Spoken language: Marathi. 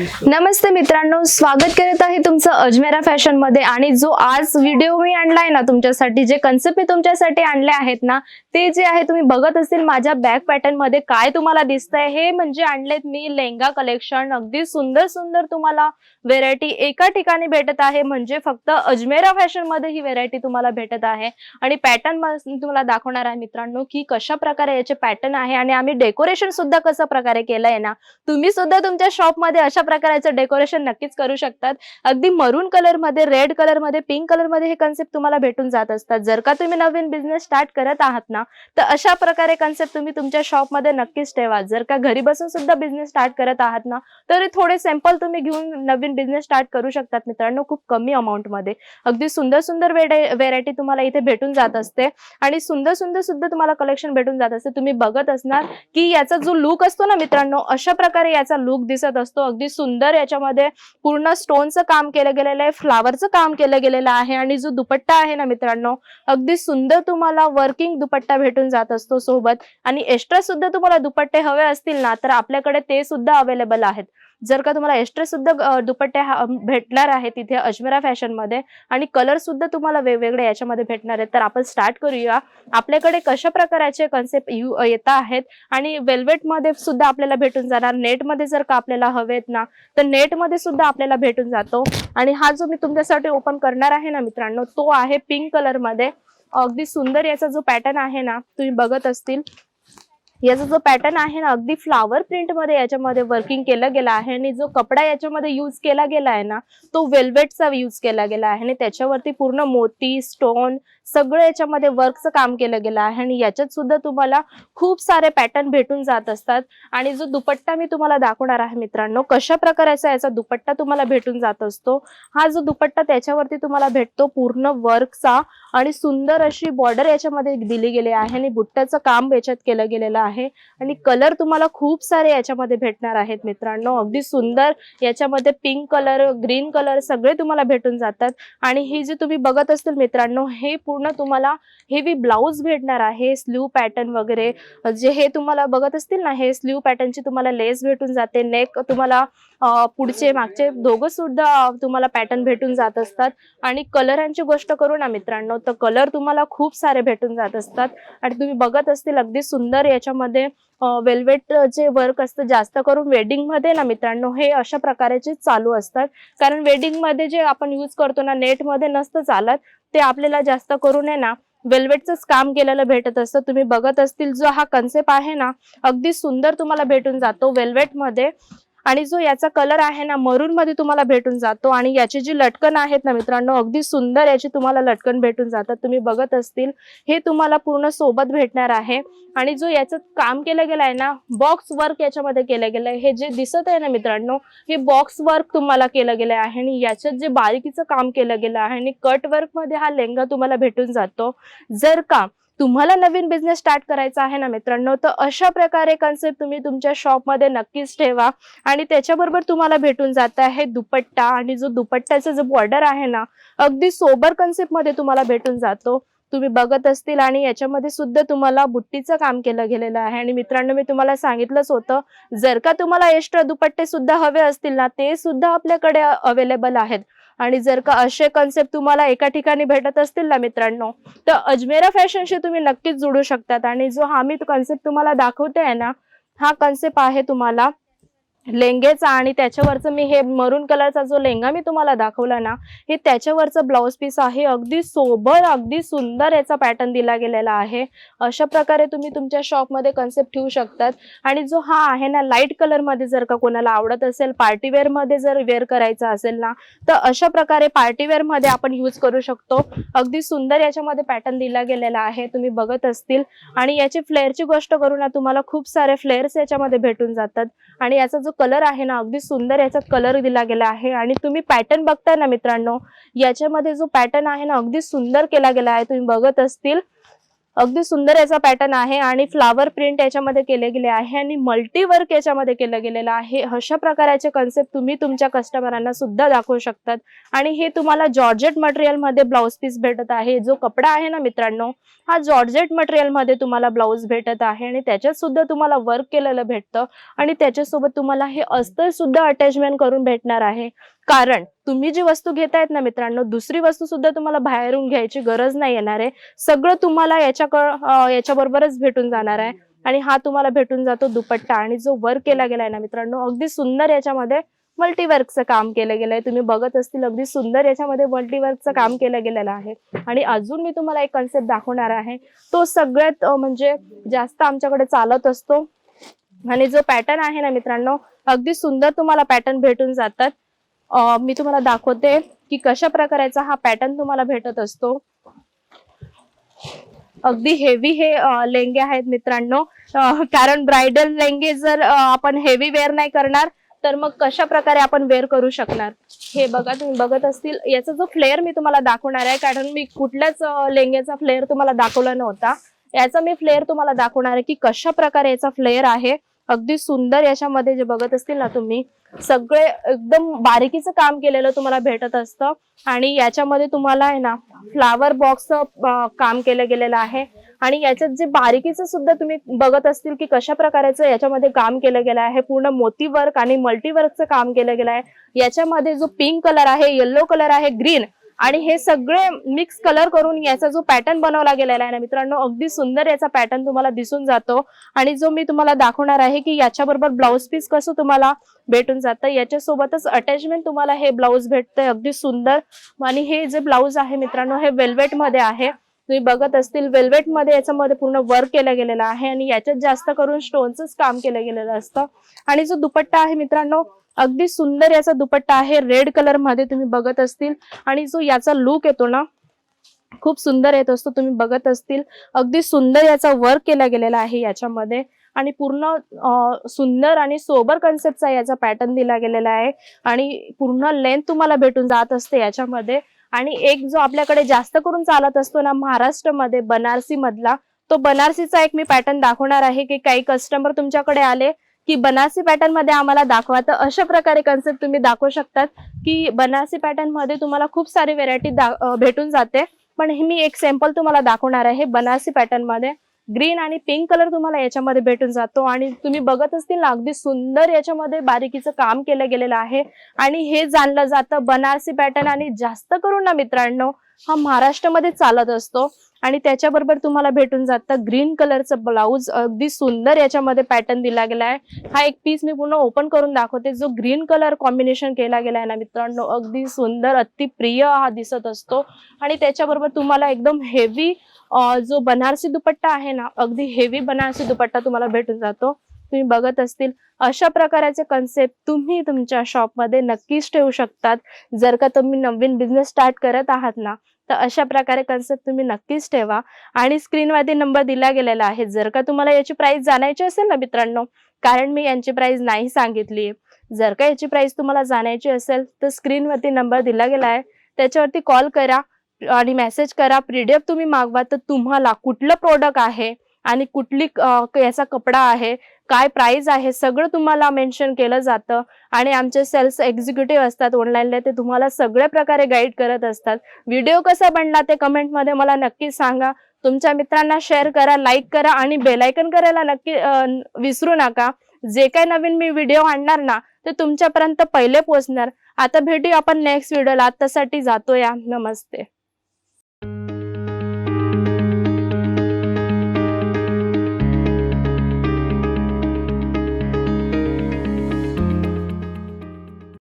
नमस्ते मित्रांनो स्वागत करत आहे तुमचं अजमेरा फॅशनमध्ये आणि जो आज व्हिडिओ मी आणलाय ना तुमच्यासाठी जे कन्सेप्ट मी तुमच्यासाठी आणले आहेत ना ते जे आहे तुम्ही बघत असतील माझ्या बॅक पॅटर्नमध्ये काय तुम्हाला दिसतंय हे म्हणजे आणलेत मी लेंगा कलेक्शन अगदी सुंदर सुंदर तुम्हाला व्हेरायटी एका ठिकाणी भेटत आहे. म्हणजे फक्त अजमेरा फॅशनमध्ये ही व्हेरायटी तुम्हाला भेटत आहे. आणि पॅटर्न तुम्हाला दाखवणार आहे मित्रांनो की कशा प्रकारे याचे पॅटर्न आहे. आणि आम्ही डेकोरेशन सुद्धा कशा प्रकारे केलंय ना तुम्ही सुद्धा तुमच्या शॉपमध्ये अशा प्रकारचं डेकोरेशन नक्कीच करू शकतात. अगदी मरून कलरमध्ये रेड कलरमध्ये पिंक कलरमध्ये हे कन्सेप्ट तुम्हाला भेटून जात असतात. जर का तुम्ही नवीन बिझनेस स्टार्ट करत आहात ना तर अशा प्रकारे कन्सेप्ट तुम्ही तुमच्या शॉपमध्ये नक्कीच ठेवा. जर का घरी बसून सुद्धा बिझनेस स्टार्ट करत आहात ना तर थोडे सॅम्पल तुम्ही घेऊन नवीन बिझनेस स्टार्ट करू शकतात मित्रांनो खूप कमी अमाऊंटमध्ये. अगदी सुंदर सुंदर व्हेरायटी तुम्हाला इथे भेटून जात असते. आणि सुंदर सुंदर सुद्धा तुम्हाला कलेक्शन भेटून जात असते. तुम्ही बघत असणार की याचा जो लुक असतो ना मित्रांनो अशा प्रकारे याचा लुक दिसत असतो. अगदी सुंदर याच्यामध्ये पूर्ण स्टोनचं काम केलं गेलेलं आहे फ्लावरचं काम केलं गेलेलं आहे आणि जो दुपट्टा आहे ना मित्रांनो अगदी सुंदर तुम्हाला वर्किंग दुपट्टा भेटून जात असतो सोबत. आणि एक्स्ट्रा सुद्धा तुम्हाला दुपट्टे हवे असतील ना तर आपल्याकडे ते सुद्धा अवेलेबल आहेत. जर का तुम्हाला एस्ट्रे सुद्धा दुपट्टे हा- भेटणार आहेत तिथे अजमेरा फॅशनमध्ये आणि कलर सुद्धा तुम्हाला वेगवेगळे याच्यामध्ये भेटणार आहेत तर आपण स्टार्ट करूया. आपल्याकडे कशा प्रकारचे कन्सेप्ट येत आहेत आणि वेल्वेटमध्ये सुद्धा आपल्याला भेटून जाणार. नेटमध्ये जर का आपल्याला हवेत ना तर नेटमध्ये सुद्धा आपल्याला भेटून जातो. आणि हा जो मी तुमच्यासाठी ओपन करणार आहे ना मित्रांनो तो आहे पिंक कलरमध्ये. अगदी सुंदर याचा जो पॅटर्न आहे ना तुम्ही बघत असतील. याचा जो पॅटर्न आहे ना अगदी फ्लावर प्रिंटमध्ये याच्यामध्ये वर्किंग केलं गेलं आहे आणि जो कपडा याच्यामध्ये युज केला गेला आहे ना तो वेल्वेटचा यूज केला गेला आहे आणि त्याच्यावरती पूर्ण मोती स्टोन सगळं याच्यामध्ये वर्कचं काम केलं गेलं आहे आणि याच्यात सुद्धा तुम्हाला खूप सारे पॅटर्न भेटून जात असतात. आणि जो दुपट्टा मी तुम्हाला दाखवणार आहे मित्रांनो कशा प्रकारचा याचा दुपट्टा तुम्हाला भेटून जात असतो हा जो दुपट्टा त्याच्यावरती तुम्हाला भेटतो पूर्ण वर्कचा आणि सुंदर अशी बॉर्डर याच्यामध्ये दिली गेली आहे आणि बुट्ट्याचं काम याच्यात केलं गेलेलं आहे. आणि कलर तुम्हाला खूप सारे याच्यामध्ये भेटणार आहेत मित्रांनो. अगदी सुंदर याच्यामध्ये पिंक कलर ग्रीन कलर सगळे तुम्हाला भेटून जातात. आणि हे जे तुम्ही बघत असतील मित्रांनो हे पूर्ण तुम्हाला हेवी ब्लाऊज भेटणार आहे स्लीव पॅटर्न वगैरे. जे हे तुम्हाला बघत असतील ना हे स्लीव पॅटर्नची तुम्हाला लेस भेटून जाते. नेक तुम्हाला पुढचे मागचे दोघं सुद्धा तुम्हाला पॅटर्न भेटून जात असतात. आणि कलरांची गोष्ट करू ना मित्रांनो तर कलर तुम्हाला खूप सारे भेटून जात असतात. आणि तुम्ही बघत असतील अगदी सुंदर याच्यामध्ये वेल्वेट जे वर्क असतं जास्त करून वेडिंगमध्ये ना मित्रांनो हे अशा प्रकारचे चालू असतात. कारण वेडिंगमध्ये जे आपण यूज करतो ना नेटमध्ये नसतं चालत. ते आपल्याला जास्त करून आहे ना वेल्वेटच काम केलेलं भेटत असतं. तुम्ही बघत असतील जो हा कन्सेप्ट आहे ना अगदी सुंदर तुम्हाला भेटून जातो. वेल्वेटमध्ये आणि जो याचा कलर आहे ना मरून मध्ये तुम्हाला भेटून जातो आणि याची जी लटकन आहेत ना मित्रांनो अगदी सुंदर याची तुम्हाला लटकन भेटून जातात. तुम्ही बघत असतील हे तुम्हाला पूर्ण सोबत भेटणार आहे. आणि जो याचं काम केलं गेलं आहे ना बॉक्स वर्क याच्यामध्ये केलं गेलं आहे. हे जे दिसत आहे ना मित्रांनो हे बॉक्स वर्क तुम्हाला केलं गेलं आहे. आणि याच्यात जे बारीकीचं काम केलं गेलं आहे आणि कट वर्कमध्ये हा लेंगा तुम्हाला भेटून जातो. जर का तुम्हाला नवीन बिझनेस स्टार्ट करायचा आहे ना मित्रांनो तर अशा प्रकारे कन्सेप्ट तुम्ही तुमच्या शॉपमध्ये नक्कीच ठेवा. आणि त्याच्याबरोबर तुम्हाला भेटून जात आहे दुपट्टा. आणि जो दुपट्ट्याचा जो बॉर्डर आहे ना अगदी सोबर कन्सेप्टमध्ये तुम्हाला भेटून जातो. तुम्ही बघत असतील आणि याच्यामध्ये सुद्धा तुम्हाला बुट्टीचं काम केलं गेलेलं आहे. आणि मित्रांनो मी तुम्हाला सांगितलंच होतं जर का तुम्हाला एक्स्ट्रा दुपट्टे सुद्धा हवे असतील ना ते सुद्धा आपल्याकडे अवेलेबल आहेत. आणि जर का असे कन्सेप्ट तुम्हाला एका ठिकाणी भेटत असतील ना मित्रांनो तर अजमेरा फॅशनशी तुम्ही नक्कीच जोडू शकतात. आणि जो हा मी कन्सेप्ट तुम्हाला दाखवते आहे ना हा कन्सेप्ट आहे तुम्हाला लेंगेचा आणि त्याच्यावरचं मी हे मरून कलरचा जो लेंगा मी तुम्हाला दाखवला ना हे त्याच्यावरचं ब्लाऊज पीस आहे. अगदी सोबर अगदी सुंदर याचा पॅटर्न दिला गेलेला आहे. अशा प्रकारे तुम्ही तुमच्या शॉपमध्ये कन्सेप्ट ठेवू शकतात. आणि जो हा आहे ना लाइट कलरमध्ये जर का कोणाला आवडत असेल पार्टीवेअरमध्ये जर वेअर करायचा असेल ना तर अशा प्रकारे पार्टीवेअरमध्ये आपण यूज करू शकतो. अगदी सुंदर याच्यामध्ये पॅटर्न दिला गेलेला आहे तुम्ही बघत असतील. आणि याची फ्लेअरची गोष्ट करू ना तुम्हाला खूप सारे फ्लेअर्स याच्यामध्ये भेटून जातात. आणि याचा जो कलर आहे ना अगदी सुंदर याचा कलर दिला गेला आहे. आणि तुम्ही पॅटर्न बघताय ना मित्रांनो याच्यामध्ये जो पॅटर्न आहे ना अगदी सुंदर केला गेला आहे. तुम्ही बघत असतील. अगदी सुंदर याचा पॅटर्न आहे आणि फ्लावर प्रिंट याच्यामध्ये केले गेले आहे आणि मल्टी वर्क याच्यामध्ये केलं गेलेलं आहे. अशा प्रकारचे कन्सेप्ट तुम्ही तुमच्या कस्टमरांना सुद्धा दाखवू शकतात. आणि हे तुम्हाला जॉर्जेट मटेरियलमध्ये पीस भेटत आहे. जो कपडा आहे ना मित्रांनो हा जॉर्जेट मटेरियलमध्ये तुम्हाला ब्लाऊज भेटत आहे आणि त्याच्यात सुद्धा तुम्हाला वर्क केलेलं भेटतं. आणि त्याच्यासोबत तुम्हाला हे अस्तर सुद्धा अटॅचमेंट करून भेटणार आहे. कारण तुम्ही जी वस्तू घेतायत ना मित्रांनो दुसरी वस्तू सुद्धा तुम्हाला बाहेरून घ्यायची गरज नाही येणार आहे. सगळं तुम्हाला याच्या याच्याबरोबरच भेटून जाणार आहे. आणि हा तुम्हाला भेटून जातो दुपट्टा. आणि जो वर्क केला गेलाय ना मित्रांनो अगदी सुंदर याच्यामध्ये मल्टीवर्कचं काम केलं गेलंय. तुम्ही बघत असतील अगदी सुंदर याच्यामध्ये मल्टीवर्कचं काम केलं गेलेलं आहे. आणि अजून मी तुम्हाला एक कन्सेप्ट दाखवणार आहे. तो सगळ्यात म्हणजे जास्त आमच्याकडे चालत असतो. आणि जो पॅटर्न आहे ना मित्रांनो अगदी सुंदर तुम्हाला पॅटर्न भेटून जातात. मी तुम्हाला दाखवते की कशा प्रकारचा हा पॅटर्न तुम्हाला भेटत असतो. अगदी हेवी हे लेंगे आहेत मित्रांनो. कारण ब्रायडल लेंगे जर आपण हेवी वेअर नाही करणार तर मग कशा प्रकारे आपण वेअर करू शकणार? हे बघा तुम्ही बघत असतील याचा जो फ्लेअर मी तुम्हाला दाखवणार आहे कारण मी कुठल्याच लेंगेचा लेंग्याचा फ्लेअर तुम्हाला दाखवला नव्हता. याचा मी फ्लेअर तुम्हाला दाखवणार आहे की कशा प्रकारे याचा फ्लेअर आहे. अगदी सुंदर याच्यामध्ये जे बघत असतील ना तुम्ही सगळे एकदम बारीकीचं काम केलेलं तुम्हाला भेटत असतं. आणि याच्यामध्ये तुम्हाला आहे ना फ्लावर बॉक्स काम केलं गेलेलं आहे. आणि याच्यात जे बारीकीचं सुद्धा तुम्ही बघत असतील की कशा प्रकारचं याच्यामध्ये काम केलं गेलं आहे पूर्ण मोती वर्क आणि मल्टीवर्कचं काम केलं गेलं आहे. याच्यामध्ये जो पिंक कलर आहे येल्लो कलर आहे ग्रीन आणि हे सगळे मिक्स कलर करून याचा जो पॅटर्न बनवला गेलेला आहे ना मित्रांनो अगदी सुंदर याचा पॅटर्न तुम्हाला दिसून जातो. आणि जो मी तुम्हाला दाखवणार आहे की याच्याबरोबर ब्लाऊज पीस कसं तुम्हाला भेटून जातं याच्यासोबतच अटॅचमेंट तुम्हाला हे ब्लाऊज भेटतंय अगदी सुंदर. आणि हे जे ब्लाऊज आहे मित्रांनो हे वेल्वेटमध्ये आहे. तुम्ही बघत असतील वेल्वेटमध्ये याच्यामध्ये पूर्ण वर्क केलं गेलेलं आहे आणि याच्यात जास्त करून स्टोनच काम केलं गेलेलं असतं. आणि जो दुपट्टा आहे मित्रांनो अगदी सुंदर याचा दुपट्टा आहे. रेड कलरमध्ये तुम्ही बघत असतील. आणि जो याचा लुक येतो ना खूप सुंदर येत असतो. तुम्ही बघत असतील. अगदी सुंदर याचा वर्क केला गेलेला आहे याच्यामध्ये. आणि पूर्ण सुंदर आणि सोबर कन्सेप्टचा याचा पॅटर्न दिला गेलेला आहे. आणि पूर्ण लेंथ तुम्हाला भेटून जात असते याच्यामध्ये. आणि एक जो आपल्याकडे जास्त करून चालत असतो ना महाराष्ट्रामध्ये बनारसी मधला तो बनारसीचा एक मी पॅटर्न दाखवणार आहे की काही कस्टमर तुमच्याकडे आले की बनारसी पॅटर्नमध्ये आम्हाला दाखवा तर अशा प्रकारे कन्सेप्ट तुम्ही दाखवू शकतात की बनारसी पॅटर्नमध्ये तुम्हाला खूप सारी व्हेरायटी भेटून जाते. पण हे मी एक सॅम्पल तुम्हाला दाखवणार आहे बनारसी पॅटर्नमध्ये. ग्रीन आणि पिंक कलर तुम्हाला याच्यामध्ये भेटून जातो आणि तुम्ही बघत असतील ना अगदी सुंदर याच्यामध्ये बारीकीचं काम केलं गेलेलं आहे. आणि हे जाणलं जातं बनारसी पॅटर्न आणि जास्त करून ना मित्रांनो हा महाराष्ट्रामध्ये चालत असतो. आणि त्याच्याबरोबर तुम्हाला भेटून जातं. ग्रीन कलरचं ब्लाऊज अगदी सुंदर याच्यामध्ये पॅटर्न दिला गेला आहे. हा एक पीस मी पूर्ण ओपन करून दाखवते. जो ग्रीन कलर कॉम्बिनेशन केला गेला आहे ना मित्रांनो अगदी सुंदर अतिप्रिय हा दिसत असतो. आणि त्याच्याबरोबर तुम्हाला एकदम हेवी जो बनारसी दुपट्टा आहे ना अगदी हेवी बनारसी दुपट्टा तुम्हाला भेटून जातो. तुम्ही बघत असतील अशा प्रकारचे कन्सेप्ट तुम्ही तुमच्या शॉपमध्ये नक्कीच ठेवू शकतात. जर का तुम्ही नवीन बिझनेस स्टार्ट करत आहात ना तर अशा प्रकारे कन्सेप्ट तुम्ही नक्कीच ठेवा. आणि स्क्रीनवरती नंबर दिला गेलेला आहे. जर का तुम्हाला याची प्राइस जाणायची असेल ना मित्रांनो कारण मी यांची प्राइस नाही सांगितली जर का याची प्राइस तुम्हाला जाणायची असेल तर स्क्रीनवरती नंबर दिला गेला आहे. त्याच्यावरती कॉल करा आणि मेसेज करा. पीडीएफ तुम्ही मागवा तर तुम्हाला कुठलं प्रोडक्ट आहे आणि कुठली याचा कपडा आहे काय प्राइस आहे सगळं तुम्हाला मेन्शन केलं जातं. आणि आमचे सेल्स एक्झिक्युटिव्ह असतात ऑनलाईनला ते तुम्हाला सगळ्या प्रकारे गाईड करत असतात. व्हिडिओ कसा बनला ते कमेंटमध्ये मला नक्की सांगा. तुमच्या मित्रांना शेअर करा लाईक करा आणि बेलायकन करायला नक्की विसरू नका. जे काही नवीन मी व्हिडिओ आणणार ना ते तुमच्यापर्यंत पहिले पोहोचणार. आता भेटू आपण नेक्स्ट व्हिडिओला आतासाठी जातो या नमस्ते.